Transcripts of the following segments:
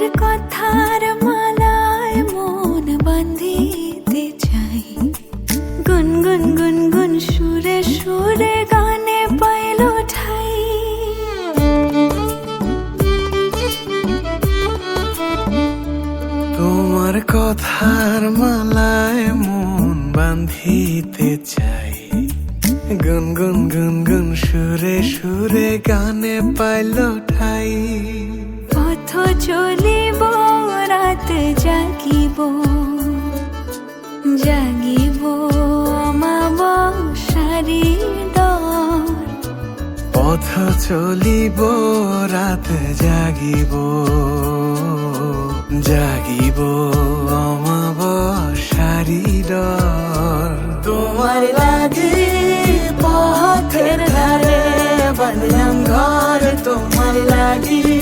কথার মালায় মন বান্ধিতে চাই গুন গুন গুন গুন সুরে সুরে গানে পাইল ঠাই তোমার কথার মালায় মন বান্ধিতে চাই গুন গুন গুন গুন সুরে সুরে গানে পাইল ঠাই পথ চলিব রাত জাগিব জাগিব আমাবসারি পথ চলিব রাত জাগিব জাগিব অমাবসারি ডর তোমার লাগি পথের ধারে বাঁধলাম ঘর তোমার লাগি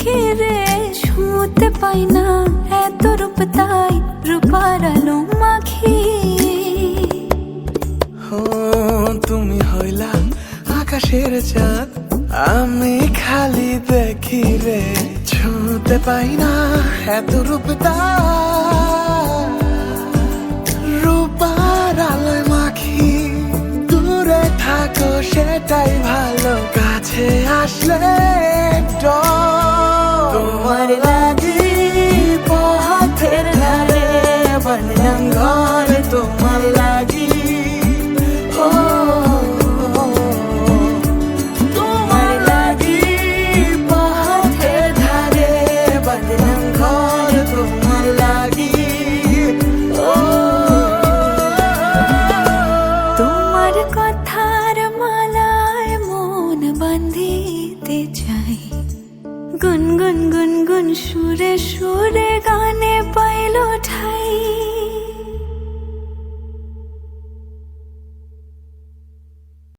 দেখি রে শুতে পাই না। এত রূপ তাই রূপার আলো মাখি। ও, তুমি হইলা আকাশের চাঁদ। আমি খালি দেখি রে, ছুঁতে পাই না। এত রূপতা রূপার আলোয় মাখি। দূরে থাকো, সেটাই ভালো। কাছে আসলে চাই গুনগুন গুনগুন সুরে সুরে গানে পাইল ঠা